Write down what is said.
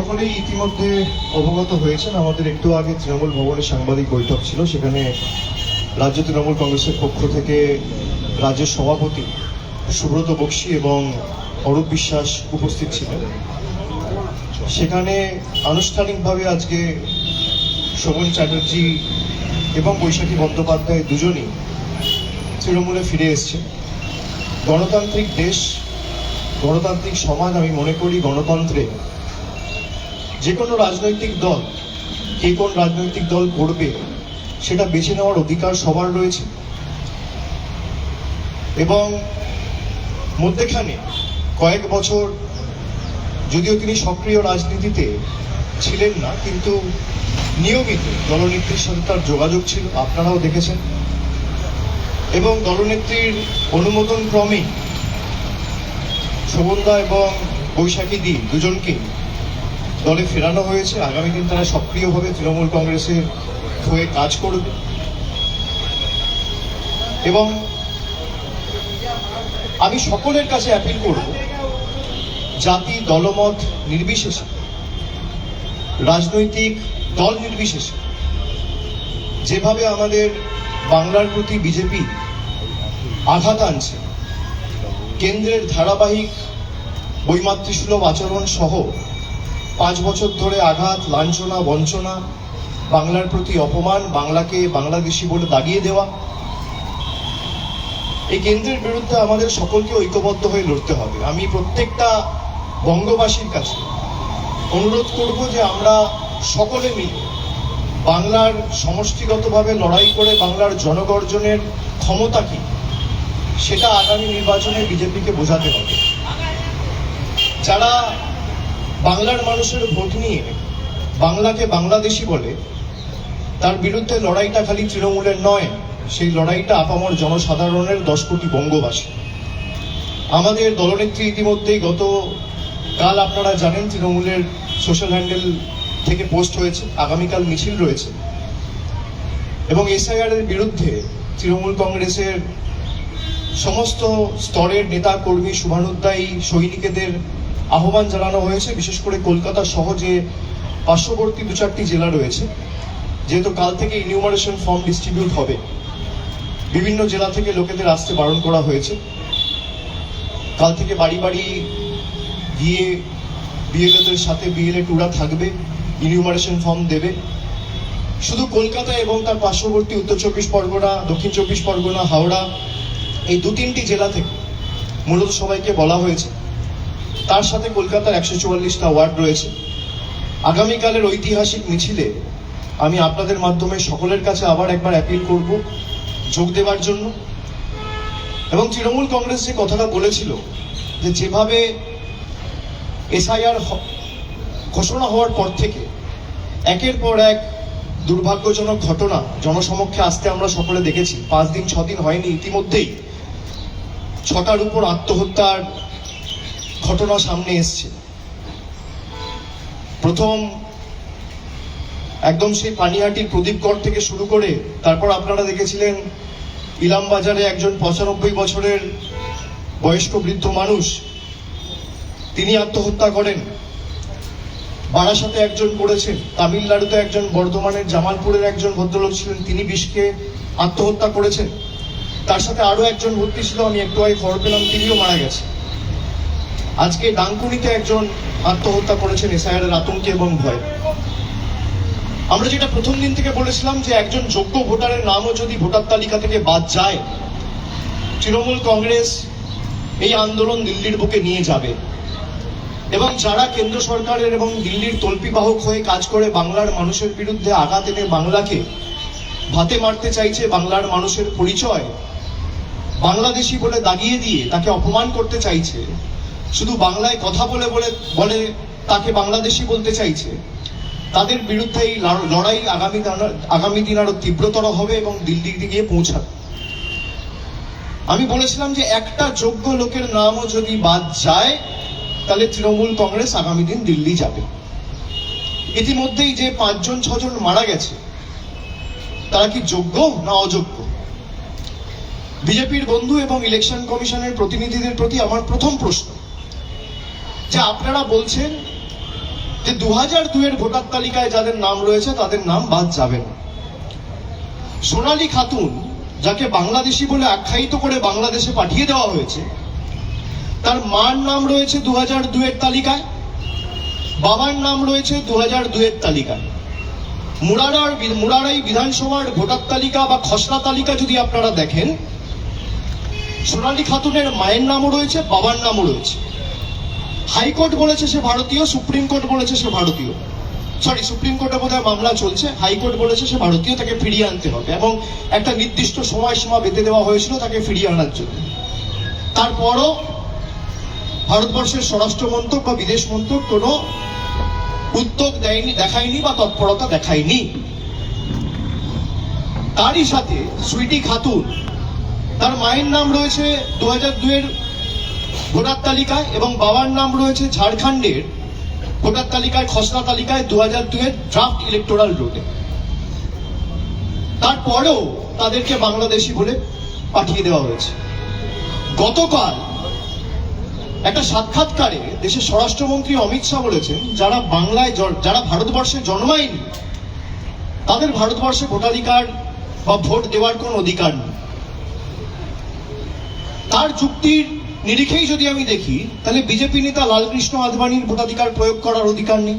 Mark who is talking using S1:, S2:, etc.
S1: সকলেই ইতিমধ্যে অবগত হয়েছেন। আমাদের একটু আগে তৃণমূল ভবনে সাংবাদিক বৈঠক ছিল। সেখানে রাজ্য তৃণমূল কংগ্রেসের পক্ষ থেকে রাজ্যের সভাপতি সুব্রত বক্সি এবং অরূপ বিশ্বাস উপস্থিত ছিলেন। সেখানে আনুষ্ঠানিকভাবে আজকে শোভন চ্যাটার্জি এবং বৈশাখী বন্দ্যোপাধ্যায় দুজনই তৃণমূলে ফিরে এসছে গণতান্ত্রিক দেশ, গণতান্ত্রিক সমাজ আমি মনে করি গণতন্ত্রে যে কোনো রাজনৈতিক দল কে কোন রাজনৈতিক দল করবে, সেটা বেছে নেওয়ার অধিকার সবার রয়েছে। এবং মধ্যেখানে কয়েক বছর যদিও তিনি সক্রিয় রাজনীতিতে ছিলেন না, কিন্তু নিয়মিত দলনেত্রীর সাথে তার যোগাযোগ ছিল, আপনারাও দেখেছেন। এবং দলনেত্রীর অনুমোদন ক্রমেই শোভনদা এবং বৈশাখী দি দুজনকে দলে ফেরানো হয়েছে। আগামী দিন তারা সক্রিয়ভাবে তৃণমূল কংগ্রেসের হয়ে কাজ করবে। এবং আমি সকলের কাছে অ্যাপিল করব, জাতি, দলমত নির্বিশেষে, রাজনৈতিক দল নির্বিশেষে, যেভাবে আমাদের বাংলার প্রতি বিজেপি আঘাত আনছে, কেন্দ্রের ধারাবাহিক বৈমাতৃসুলভ আচরণ সহ পাঁচ বছর ধরে আঘাত, লাঞ্ছনা, বঞ্চনা, বাংলার প্রতি অপমান, বাংলাকে বাংলাদেশি বলে দাগিয়ে দেওয়া। এই কেন্দ্রের বিরুদ্ধে আমাদের সকলকে ঐক্যবদ্ধ হয়ে লড়তে হবে। আমি প্রত্যেকটা বঙ্গবাসীর কাছে অনুরোধ করব যে আমরা সকলে মিলে বাংলার সমষ্টিগতভাবে লড়াই করে বাংলার জনগর্জনের ক্ষমতা কি সেটা আগামী নির্বাচনে বিজেপিকে বোঝাতে হবে। যারা বাংলার মানুষের ভোট নিয়ে বাংলাকে বাংলাদেশি বলে, তার বিরুদ্ধে লড়াইটা খালি তৃণমূলের নয়, সেই লড়াইটা আপামর জনসাধারণের দশ কোটি বঙ্গবাসী। আমাদের দলনেত্রী ইতিমধ্যেই গত, কাল আপনারা জানেন তৃণমূলের সোশ্যাল হ্যান্ডেল থেকে পোস্ট হয়েছে, আগামীকাল মিছিল রয়েছে। এবং এসআইআর এর বিরুদ্ধে তৃণমূল কংগ্রেসের সমস্ত স্তরের নেতা কর্মী শুভানুদ্দায়ী সৈনিকেদের আহ্বান জানানো হয়েছে, বিশেষ করে কলকাতা সহ যে পার্শ্ববর্তী দু চারটি জেলা রয়েছে। যেহেতু কাল থেকে ইনিউমারেশন ফর্ম ডিস্ট্রিবিউট হবে। বিভিন্ন জেলা থেকে লোকেদের আসতে বারণ করা হয়েছে। কাল থেকে বাড়ি বাড়ি গিয়ে বিএলএদের সাথে বিএলএ টুরা থাকবে ইনিউমারেশন ফর্ম দেবে। শুধু কলকাতা এবং তার পার্শ্ববর্তী উত্তর চব্বিশ পরগনা, দক্ষিণ চব্বিশ পরগনা, হাওড়া, এই দু তিনটি জেলা থেকে মূলত সবাইকে বলা হয়েছে। তার সাথে কলকাতার একশো চুয়াল্লিশটা ওয়ার্ড রয়েছে। আগামীকালের ঐতিহাসিক মিছিলে আমি আপনাদের মাধ্যমে সকলের কাছে আবার একবার অ্যাপিল করব যোগ দেওয়ার জন্য। এবং তৃণমূল কংগ্রেস যে কথাটা বলেছিল যে যেভাবে এসআইআর ঘোষণা হওয়ার পর থেকে একের পর এক দুর্ভাগ্যজনক ঘটনা জনসমক্ষে আসতে আমরা সকলে দেখেছি। পাঁচ দিন, ছ দিন হয়নি, ইতিমধ্যেই ছটার উপর আত্মহত্যার ঘটনা সামনে এসছে। প্রথম একদম সেই পানিহাটির প্রদীপগড় থেকে শুরু করে তারপর আপনারা দেখেছিলেন ইলাম বাজারে একজন পঁচানব্বই বছরের বয়স্ক বৃদ্ধ মানুষ, তিনি আত্মহত্যা করেন। বারাসাতে একজন করেছেন, তামিলনাড়ুতে একজন, বর্ধমানের জামালপুরের একজন ভদ্রলোক ছিলেন, তিনি বিষকে আত্মহত্যা করেছেন। তার সাথে আরও একজন ভর্তি ছিল, আমি একটু আগে খবর পেলাম, তিনিও মারা গেছে আজকে ডাঙ্কুনিতে একজন আত্মহত্যা করেছেন এসআইআর আতঙ্কে এবং ভয়। আমরা যেটা প্রথম দিন থেকে বলেছিলাম যে একজন যোগ্য ভোটারের নামও যদি ভোটার তালিকা থেকে বাদ যায়, তৃণমূল কংগ্রেস এই আন্দোলন দিল্লির বুকে নিয়ে যাবে। এবং যারা কেন্দ্র সরকারের এবং দিল্লির তল্পিবাহক হয়ে কাজ করে, বাংলার মানুষের বিরুদ্ধে আঘাত এনে বাংলাকে ভাতে মারতে চাইছে বাংলার মানুষের পরিচয়, বাংলাদেশি বলে দাগিয়ে দিয়ে তাকে অপমান করতে চাইছে শুধু বাংলায় কথা বলে বলে বলে তাকে বাংলাদেশি বলতে চাইছে। তাদের বিরুদ্ধে এই লড়াই আগামী আগামী দিন আরও তীব্রতর হবে এবং দিল্লিতে গিয়ে পৌঁছাবে। আমি বলেছিলাম যে একটা যোগ্য লোকের নামও যদি বাদ যায়, তাহলে তৃণমূল কংগ্রেস আগামী দিন দিল্লি যাবে। ইতিমধ্যেই যে পাঁচজন, ছজন মারা গেছে, তারা কি যোগ্য না অযোগ্য? বিজেপির বন্ধু এবং ইলেকশন কমিশনের প্রতিনিধিদের প্রতি আমার প্রথম প্রশ্ন। যে আপনারা বলছেন যে দু হাজার দুয়ের ভোটার তালিকায় যাদের নাম রয়েছে, তাদের নাম বাদ যাবে না। সোনালী খাতুন, যাকে বাংলাদেশি বলে আখ্যায়িত করে বাংলাদেশে পাঠিয়ে দেওয়া হয়েছে, তার মার নাম রয়েছে দু হাজার দুয়ের তালিকায়, বাবার নাম রয়েছে দু হাজার দুয়ের তালিকায়। মুরারার মুরারাই বিধানসভার ভোটার তালিকা বা খসড়া তালিকা যদি আপনারা দেখেন, সোনালী খাতুনের মায়ের নামও রয়েছে, বাবার নামও রয়েছে। হাইকোর্ট বলেছে সে ভারতীয়, সুপ্রিম কোর্ট বলেছে সে ভারতীয়। সরি সুপ্রিম কোর্টে বোধহয় মামলা চলছে, হাইকোর্ট বলেছে সে ভারতীয়, তাকে ফিরিয়ে আনতে হবে এবং একটা নির্দিষ্ট সময়সীমা বেঁধে দেওয়া হয়েছিল তাকে ফিরিয়ে আনার জন্য। তারপরও ভারতবর্ষের স্বরাষ্ট্র মন্ত্রক বা বিদেশ মন্ত্রক কোনো উদ্যোগ দেয়নি, দেখায়নি বা তৎপরতা দেখায়নি। তারই সাথে সুইটি খাতুন, তার মায়ের নাম রয়েছে দু হাজার দুয়ের ভোটার তালিকায় এবং বাবার নাম রয়েছে ঝাড়খণ্ডের ভোটার তালিকায়, খসড়া তালিকায় দু হাজার দুয়ের ড্রাফট ইলেকটোরাল রোডে তারপরেও তাদেরকে বাংলাদেশি বলে পাঠিয়ে দেওয়া হয়েছে। গতকাল একটা সাক্ষাৎকারে দেশের স্বরাষ্ট্রমন্ত্রী অমিত শাহ বলেছেন, যারা বাংলায় যারা ভারতবর্ষে জন্মায়নি, তাদের ভারতবর্ষে ভোটাধিকার বা ভোট দেওয়ার কোনো অধিকার নেই। তার যুক্তির নিরিখেই যদি আমি দেখি তাহলে বিজেপি নেতা লালকৃষ্ণ আদবানির ভোটাধিকার প্রয়োগ করার অধিকার নেই।